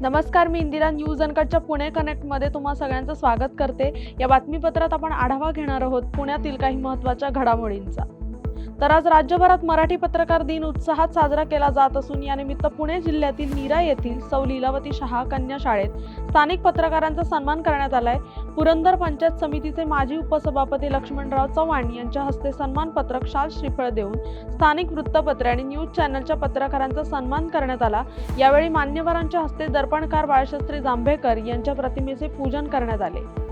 नमस्कार मी इंदिरा न्यूज अनकटच्या पुणे कनेक्टमध्ये तुम्हा सगळ्यांचं स्वागत करते. या बातमीपत्रात आपण आढावा घेणार आहोत पुण्यातील काही महत्त्वाच्या घडामोडींचा. तर आज राज्यभरात मराठी पत्रकार दिन उत्साहात साजरा केला जात असून यानिमित्त पुणे जिल्ह्यातील नीरा येथील सौ लीलावती शहा कन्या शाळेत स्थानिक पत्रकारांचा सन्मान करण्यात आलाय. पुरंदर पंचायत समितीचे माजी उपसभापती लक्ष्मणराव चव्हाण यांच्या हस्ते सन्मानपत्रक शाल श्रीफळ देऊन स्थानिक वृत्तपत्रे आणि न्यूज चॅनलच्या पत्रकारांचा सन्मान करण्यात आला. यावेळी मान्यवरांच्या हस्ते दर्पणकार बाळशास्त्री जांभेकर यांच्या प्रतिमेचे पूजन करण्यात आले.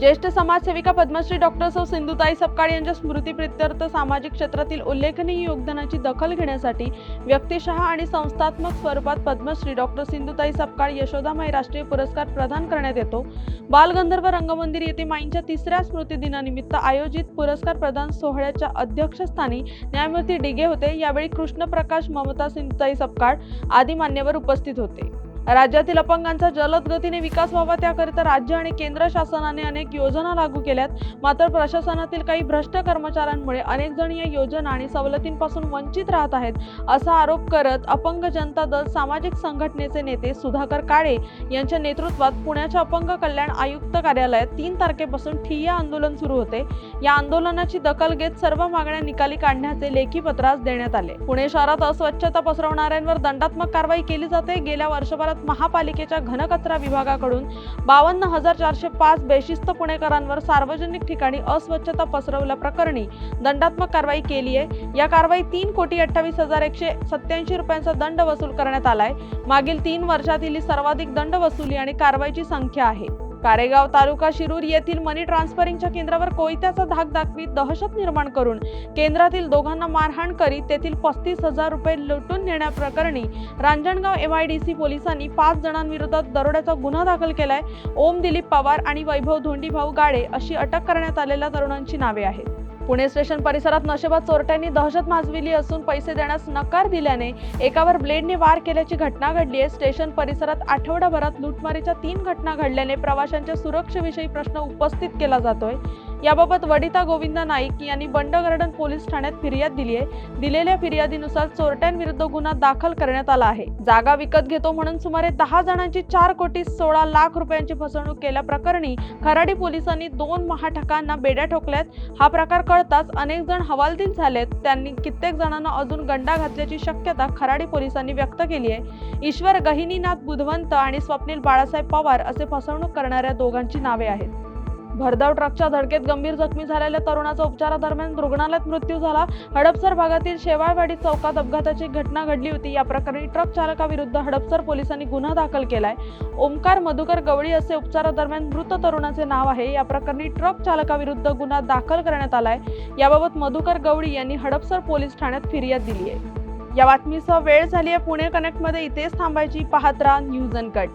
ज्येष्ठ समाजसेविका पद्मश्री डॉक्टर सौ सिंधुताई सपकाळ यांच्या स्मृतीप्रित्यर्थ सामाजिक क्षेत्रातील उल्लेखनीय योगदानाची दखल घेण्यासाठी व्यक्तिशः आणि संस्थात्मक स्वरूपात पद्मश्री डॉक्टर सिंधुताई सपकाळ यशोदामाई राष्ट्रीय पुरस्कार प्रदान करण्यात येतो. बालगंधर्व रंगमंदिर येथे माईंच्या तिसऱ्या स्मृतिदिनानिमित्त आयोजित पुरस्कार प्रदान सोहळ्याच्या अध्यक्षस्थानी न्यायमूर्ती डिगे होते. यावेळी कृष्णप्रकाश ममता सिंधुताई सपकाळ आदी मान्यवर उपस्थित होते. राज्यातील अपंगांचा जलद गतीने विकास व्हावा त्याकरिता राज्य आणि केंद्र शासनाने अनेक योजना लागू केल्यात. मात्र प्रशासनातील काही भ्रष्ट कर्मचाऱ्यांमुळे अनेक जण या योजना आणि सवलतींपासून वंचित राहत आहेत असा आरोप करत अपंग जनता दल सामाजिक संघटनेचे नेते सुधाकर काळे यांच्या नेतृत्वात पुण्याच्या अपंग कल्याण आयुक्त कार्यालयात तीन तारखेपासून ठिय्या आंदोलन सुरू होते. या आंदोलनाची दखल घेत सर्व मागण्या निकाली काढण्याचे लेखी पत्रास देण्यात आले. पुणे शहरात अस्वच्छता पसरवणाऱ्यांवर दंडात्मक कारवाई केली जाते. गेल्या वर्षभरात महापालिकेच्या घनकचरा विभागाकडून बावन्न हजार चारशे पाच बेशिस्त पुणेकरांवर सार्वजनिक ठिकाणी अस्वच्छता पसरवल्याप्रकरणी दंडात्मक कारवाई केली आहे. या कारवाई तीन कोटी अठ्ठावीस हजार एकशे सत्याऐंशी रुपयांचा दंड वसूल करण्यात आलाय. मागील तीन वर्षातील सर्वाधिक दंड वसुली आणि कारवाईची संख्या आहे. कारेगाव तालुका शिरूर येथील मनी ट्रान्सफरिंगच्या केंद्रावर कोयत्याचा धाक दाखवीत दहशत निर्माण करून केंद्रातील दोघांना मारहाण करीत तेथील पस्तीस हजार रुपये लुटून नेण्याप्रकरणी Ranjangaon M I D C पोलिसांनी पाच जणांविरोधात दरोड्याचा गुन्हा दाखल केलाय. ओम दिलीप पवार आणि वैभव धोंडीभाऊ गाडे अशी अटक करण्यात आलेल्या तरुणांची नावे आहेत. पुणे स्टेशन परिसरात नशेबाद चोरट्यांनी दहशत माजविली असून पैसे देण्यास नकार दिल्याने एकावर ब्लेडने वार केल्याची घटना घडली आहे. स्टेशन परिसरात आठवडाभरात लुटमारीच्या तीन घटना घडल्याने प्रवाशांच्या सुरक्षेविषयी प्रश्न उपस्थित केला जातोय. याबाबत वडिता गोविंद नाईक यांनी बंड गार्डन पोलीस ठाण्यात फिर्याद दिली आहे. दिलेल्या फिर्यादीनुसार चोरट्यांविरुद्ध गुन्हा दाखल करण्यात आला आहे. जागा विकत घेतो म्हणून सुमारे दहा जणांची चार कोटी सोळा लाख रुपयांची फसवणूक केल्याप्रकरणी खराडी पोलिसांनी दोन महाठकांना बेड्या ठोकल्यात. हा प्रकार कळताच अनेक जण हवालदिल झालेत. त्यांनी कित्येक जणांना अजून गंडा घातल्याची शक्यता खराडी पोलिसांनी व्यक्त केली आहे. ईश्वर गहिनीनाथ बुधवंत आणि स्वप्नील बाळासाहेब पवार असे फसवणूक करणाऱ्या दोघांची नावे आहेत. भरधाव ट्रकच्या धडकेत गंभीर जखमी झालेल्या तरुणाचा उपचारादरम्यान रुग्णालयात मृत्यू झाला. हडपसर भागातील शेवाळवाडी चौकात अपघाताची घटना घडली होती. या प्रकरणी ट्रक चालकाविरुद्ध हडपसर पोलिसांनी गुन्हा दाखल केलाय. ओमकार मधुकर गवळी असे उपचारादरम्यान मृत तरुणाचे नाव आहे. या प्रकरणी ट्रक चालकाविरुद्ध गुन्हा दाखल करण्यात आलाय. याबाबत मधुकर गवळी यांनी हडपसर पोलीस ठाण्यात फिर्याद दिली आहे या बातमीसह वेळ झाली आहे पुणे कनेक्टमध्ये इथेच थांबायची. पाहत राहा न्यूज अनकट.